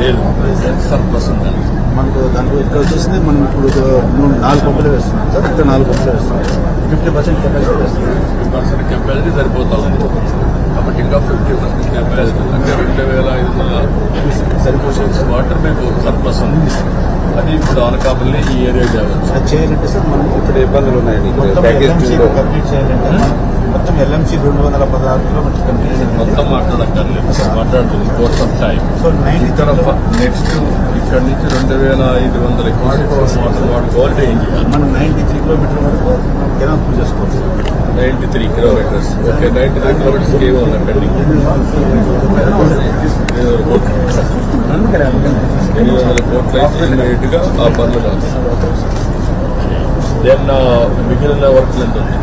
లేదు. సర్ప్లస్ ఉందండి మనకు దాంట్లో ఇక్కడ వచ్చేసింది మనం ఇప్పుడు మూడు నాలుగు పంపులు వేస్తున్నాం సార్. ఇక్కడ నాలుగు పంపులు వేస్తున్నాం. ఫిఫ్టీ పర్సెంట్ కెపాసిటీ వేస్తున్నాం ఫిఫ్టీ పర్సెంట్ కెపాసిటీ సరిపోతా ఉంది. కాబట్టి ఇంకా ఫిఫ్టీ పర్సెంట్ కెపాసిటీ అంటే రెండు వేల ఐదు వందల సరిపోషన్స్ వాటర్ మీకు సర్ప్లస్ ఉంది. అది ఇప్పుడు అనకాపల్లి ఈ ఏరియా తేవచ్చు అది చేయాలంటే సార్ మనం ఇక్కడ ఇబ్బందులు ఉన్నాయండి. కంప్లీట్ చేయాలంటే మొత్తం ఎల్ఎంసీ రెండు వందల పదహారు కిలోమీటర్స్ కంప్లీట్ మొత్తం మాట్లాడక్కర్లేదు. మాట్లాడుతుంది course of time so nine ఇక్కడ నెక్స్ట్ ఇక్కడ నుంచి రెండు వేల ఐదు వందల వాటర్ వాడుకోవాలంటే ఏం చేయాలి మనం నైన్టీ త్రీ కిలోమీటర్ వరకు పూజ చేసుకోవచ్చు. Ninety three kilometres okay ninety three kilometres ఏమి పెండింగ్ ఎనిమిది వందల కోట్లు అయితే ఇమ్మీడియట్గా ఆ పనులు కాదు దెన్ మిగిలిన వర్క్ ఎంత ఉంది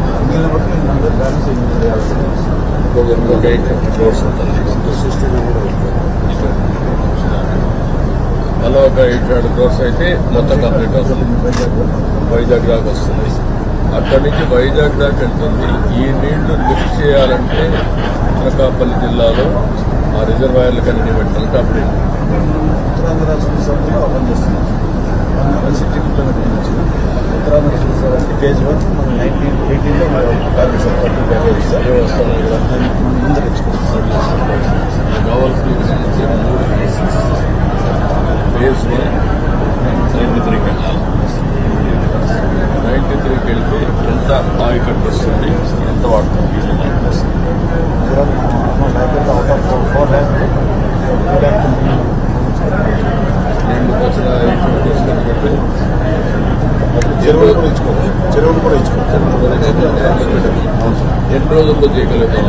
ఒక ఎయిట్ ఫిఫ్టీ క్రోర్స్ ఉంటుంది. మళ్ళీ ఒక ఎయిట్ హండ్రెడ్ క్రోర్స్ అయితే మొత్తం కంప్లీట్ అవుతుంది. వైజాగ్ దాకా వస్తుంది. అక్కడి నుంచి వైజాగ్ దాకా వెళ్తుంది ఈ నీళ్ళు లిఫ్ట్ చేయాలంటే అనకాపల్లి జిల్లాలో ఆ రిజర్వాయర్లు కన్నీ పెట్టాలంటే అప్పుడు ఉత్తరాంధ్ర రాష్ట్ర సభలో ఓపెన్ చేస్తున్నాం వన్ సిక్స్టీ కిలోమీటర్ నుంచి ఉత్తరాంధ్ర రాష్ట్ర సభ ఫేజ్ వన్ మనం నైన్టీన్ ఎయిటీన్లో package sir thirty package sir అదే వస్తున్నాయి కదా దాన్ని మనం ఫేజ్ వన్ నైన్టీ త్రీకి వెళ్ళాలి నైన్టీ త్రీకి వెళ్తే ఎంత ఆయకట్టు వస్తుంది ఎంత వాడుతుంది చెరువులు కూడా ఇచ్చుకోవచ్చు చెరువులు కూడా ఇచ్చుకోవచ్చు ఎన్ని రోజుల్లో చేయగలుగుతాం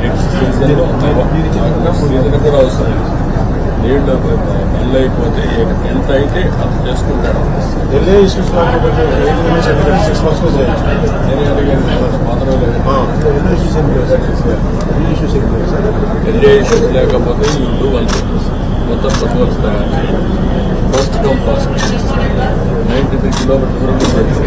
నెక్స్ట్ సీజన్ సీజన్ కూడా అవసరం నీళ్ళు మళ్ళీ అయిపోతే ఎంత అయితే అంత చేసుకుంటాడు ఢిల్లీ ఇష్యూస్ సిక్స్ మంత్స్లో చేయొచ్చు నేను అడిగాను మాత్రం లేదు ఇష్యూస్ ఏం లేవు సార్ ఇష్యూస్ ఏం సార్ ఎన్ని ఇష్యూస్ లేకపోతే ఇల్లు వాళ్ళు మొత్తం ప్రపోజ్ తయారు first come first ninety three kilometres